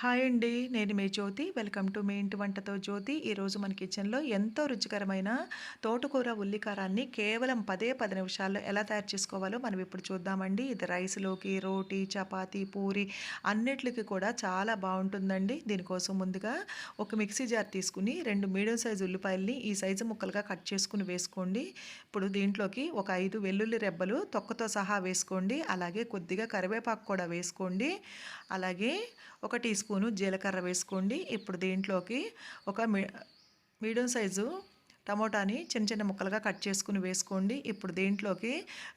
Hi అండి నేను మీ జ్యోతి. Welcome to me ఇంటి వంటతో జ్యోతి. ఈరోజు మన కిచెన్లో ఎంతో రుచికరమైన తోటకూర ఉల్లికారాన్ని కేవలం పదే పది నిమిషాల్లో ఎలా తయారు చేసుకోవాలో మనం ఇప్పుడు చూద్దామండి. ఇది రైస్లోకి రోటీ చపాతీ పూరి అన్నిటికి కూడా చాలా బాగుంటుందండి. దీనికోసం ముందుగా ఒక మిక్సీ జార్ తీసుకుని రెండు మీడియం సైజు ఉల్లిపాయల్ని ఈ సైజు ముక్కలుగా కట్ చేసుకుని వేసుకోండి. ఇప్పుడు దీంట్లోకి ఒక ఐదు వెల్లుల్లి రెబ్బలు తొక్కతో సహా వేసుకోండి. అలాగే కొద్దిగా కరివేపాకు కూడా వేసుకోండి. అలాగే ఒక టీ స్పూన్ జీలకర్ర వేసుకోండి. ఇప్పుడు దీంట్లోకి ఒక మీడియం సైజు టమోటాని చిన్న చిన్న ముక్కలుగా కట్ చేసుకుని వేసుకోండి. ఇప్పుడు దీంట్లోకి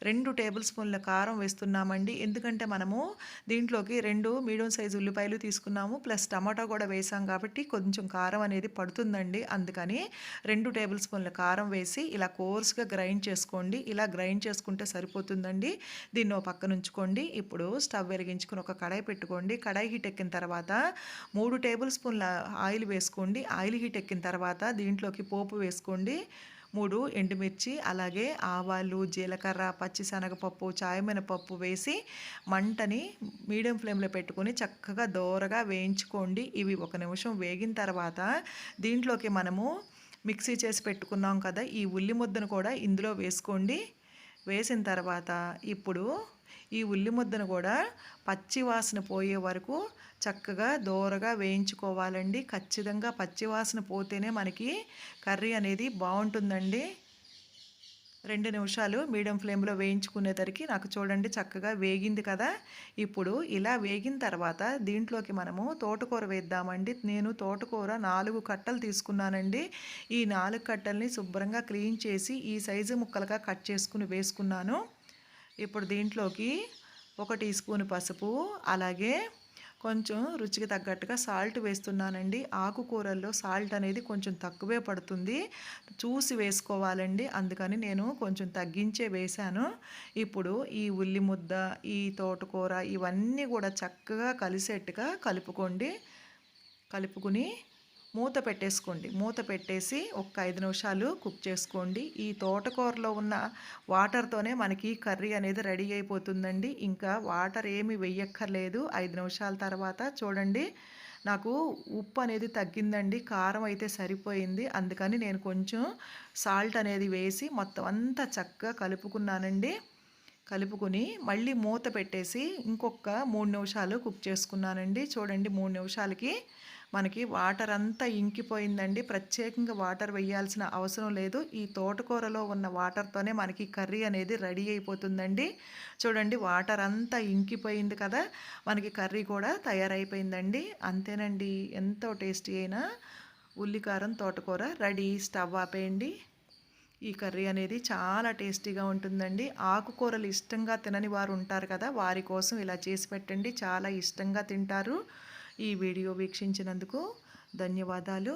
రెండు టేబుల్ స్పూన్ల కారం వేస్తున్నామండి. ఎందుకంటే మనము దీంట్లోకి రెండు మీడియం సైజు ఉల్లిపాయలు తీసుకున్నాము. ప్లస్ టమాటా కూడా వేసాం కాబట్టి కొంచెం కారం అనేది పడుతుందండి. అందుకని రెండు టేబుల్ స్పూన్ల కారం వేసి ఇలా కోర్స్గా గ్రైండ్ చేసుకోండి. ఇలా గ్రైండ్ చేసుకుంటే సరిపోతుందండి. దీన్ని పక్కన ఉంచుకోండి. ఇప్పుడు స్టవ్ వెలిగించుకుని ఒక కడాయి పెట్టుకోండి. కడాయి హీట్ ఎక్కిన తర్వాత మూడు టేబుల్ స్పూన్ల ఆయిల్ వేసుకోండి. ఆయిల్ హీట్ ఎక్కిన తర్వాత దీంట్లోకి పోపు వేసుకోండి. తీసుకోండి మూడు ఎండుమిర్చి అలాగే ఆవాలు జీలకర్ర పచ్చిశనగపప్పు చాయమినపప్పు వేసి మంటని మీడియం ఫ్లేమ్లో పెట్టుకొని చక్కగా దోరగా వేయించుకోండి. ఇవి ఒక నిమిషం వేగిన తర్వాత దీంట్లోకి మనము మిక్సీ చేసి పెట్టుకున్నాం కదా ఈ ఉల్లి ముద్దను కూడా ఇందులో వేసుకోండి. వేసిన తర్వాత ఇప్పుడు ఈ ఉల్లి ముద్దను కూడా పచ్చి వాసన పోయే వరకు చక్కగా దోరగా వేయించుకోవాలండి. ఖచ్చితంగా పచ్చి వాసన పోతేనే మనకి కర్రీ అనేది బాగుంటుందండి. రెండు నిమిషాలు మీడియం ఫ్లేమ్లో వేయించుకునేసరికి నాకు చూడండి చక్కగా వేగింది కదా. ఇప్పుడు ఇలా వేగిన తర్వాత దీంట్లోకి మనము తోటకూర వేద్దామండి. నేను తోటకూర నాలుగు కట్టలు తీసుకున్నానండి. ఈ నాలుగు కట్టల్ని శుభ్రంగా క్లీన్ చేసి ఈ సైజు ముక్కలుగా కట్ చేసుకుని వేసుకున్నాను. ఇప్పుడు దీంట్లోకి ఒక టీ స్పూన్ పసుపు అలాగే కొంచెం రుచికి తగ్గట్టుగా సాల్ట్ వేస్తున్నానండి. ఆకుకూరల్లో సాల్ట్ అనేది కొంచెం తక్కువే పడుతుంది. చూసి వేసుకోవాలండి. అందుకని నేను కొంచెం తగ్గించే వేశాను. ఇప్పుడు ఈ ఉల్లి ముద్ద ఈ తోటకూర ఇవన్నీ కూడా చక్కగా కలిసేట్టుగా కలుపుకోండి. కలుపుకుని మూత పెట్టేసుకోండి. మూత పెట్టేసి ఒక ఐదు నిమిషాలు కుక్ చేసుకోండి. ఈ తోటకూరలో ఉన్న వాటర్తోనే మనకి కర్రీ అనేది రెడీ అయిపోతుందండి. ఇంకా వాటర్ ఏమి వెయ్యక్కర్లేదు. ఐదు నిమిషాల తర్వాత చూడండి నాకు ఉప్పు అనేది తగ్గిందండి. కారం అయితే సరిపోయింది. అందుకని నేను కొంచెం సాల్ట్ అనేది వేసి మొత్తం అంతా చక్కగా కలుపుకున్నానండి. కలుపుకుని మళ్ళీ మూత పెట్టేసి ఇంకొక మూడు నిమిషాలు కుక్ చేసుకున్నానండి. చూడండి మూడు నిమిషాలకి మనకి వాటర్ అంతా ఇంకిపోయిందండి. ప్రత్యేకంగా వాటర్ వేయాల్సిన అవసరం లేదు. ఈ తోటకూరలో ఉన్న వాటర్తోనే మనకి కర్రీ అనేది రెడీ అయిపోతుందండి. చూడండి వాటర్ అంతా ఇంకిపోయింది కదా మనకి కర్రీ కూడా తయారైపోయిందండి. అంతేనండి ఎంతో టేస్టీ అయిన ఉల్లికారం తోటకూర రెడీ స్టవ్ ఆపేయండి. ఈ కర్రీ అనేది చాలా టేస్టీగా ఉంటుందండి. ఆకుకూరలు ఇష్టంగా తినని వారు ఉంటారు కదా వారి కోసం ఇలా చేసి పెట్టండి. చాలా ఇష్టంగా తింటారు. ఈ వీడియో వీక్షించినందుకు ధన్యవాదాలు.